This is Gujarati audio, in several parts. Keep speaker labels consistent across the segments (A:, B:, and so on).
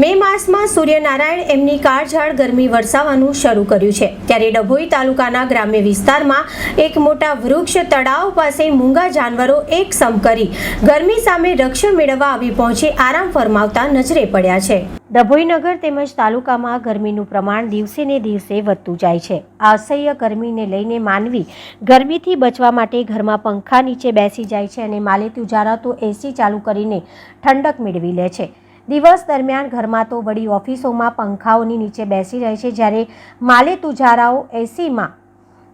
A: મે માસમાં સૂર્યનારાયણ એમની કાળઝાળ ગરમી વરસાવવાનું શરૂ કર્યું છે. ત્યારે ડભોઈ તાલુકાના ગ્રામ્ય વિસ્તારમાં એક મોટા વૃક્ષ તળાવ પાસે મૂંગા જાનવરો એક સમ કરી ગરમી સામે રક્ષણ મેળવવા આવી પહોંચી આરામ ફરમાવતા નજરે પડ્યા છે. ડભોઈ નગર તેમજ તાલુકામાં ગરમીનું પ્રમાણ દિવસે ને દિવસે વધતું જાય છે. આ અસહ્ય ગરમીને લઈને માનવી ગરમીથી બચવા માટે ઘરમાં પંખા નીચે બેસી જાય છે અને માલે તુજારા તો એસી ચાલુ કરીને ઠંડક મેળવી લે છે. દિવસ દરમિયાન ઘરમાં તો વળી ઓફિસોમાં પંખાઓની નીચે બેસી રહે છે, જ્યારે માલે તુજારાઓ એસીમાં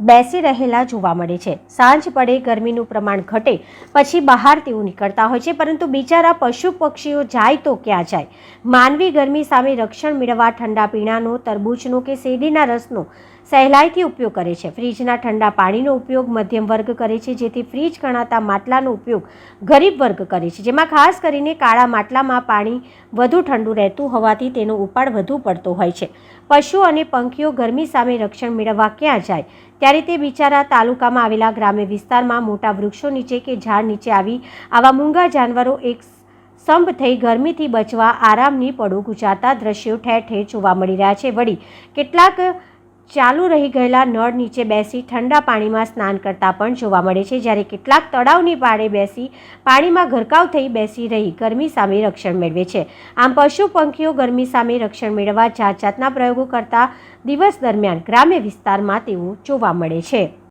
A: બેસી રહેલા જોવા મળે છે. સાંજ પડે, ગરમીનું પ્રમાણ ઘટે, પછી બહાર તેઓ નીકળતા હોય છે, પરંતુ બિચારા પશુ પક્ષીઓ જાય તો ક્યાં જાય? માનવી ગરમી સામે રક્ષણ મેળવવા ઠંડા પીણાનો, તરબૂચનો કે શેરડીના રસનો સહેલાઈથી ઉપયોગ કરે છે. ફ્રીજના ઠંડા પાણીનો ઉપયોગ મધ્યમ વર્ગ કરે છે, જેથી ફ્રીજ ગણાતા માટલાનો ઉપયોગ ગરીબ વર્ગ કરે છે, જેમાં ખાસ કરીને કાળા માટલામાં પાણી વધુ ઠંડુ રહેતું હોવાથી તેનો ઉપાડ વધુ પડતો હોય છે. પશુ અને પંખીઓ ગરમી સામે રક્ષણ મેળવવા ક્યાં જાય? ત્યારે તે બિચારા તાલુકામાં આવેલા ગ્રામ્ય વિસ્તારમાં મોટા વૃક્ષો નીચે કે ઝાડ નીચે આવી આવા મૂંગા જાનવરો એક સંભ થઈ ગરમીથી બચવા આરામની પડો ગુજારતા દ્રશ્યો ઠેર ઠેર જોવા મળી રહ્યા છે. વળી કેટલાક ચાલુ રહી ગયેલા નળ નીચે બેસી ઠંડા પાણીમાં સ્નાન કરતા પણ જોવા મળે છે. જ્યારે કેટલાક તળાવની પાળે બેસી પાણીમાં ગરકાવ થઈ બેસી રહી ગરમી સામે રક્ષણ મેળવે છે. આમ પશુ પંખીઓ ગરમી સામે રક્ષણ મેળવવા જાત જાતના પ્રયોગો કરતા દિવસ દરમિયાન ગ્રામ્ય વિસ્તારમાં તેઓ જોવા મળે છે.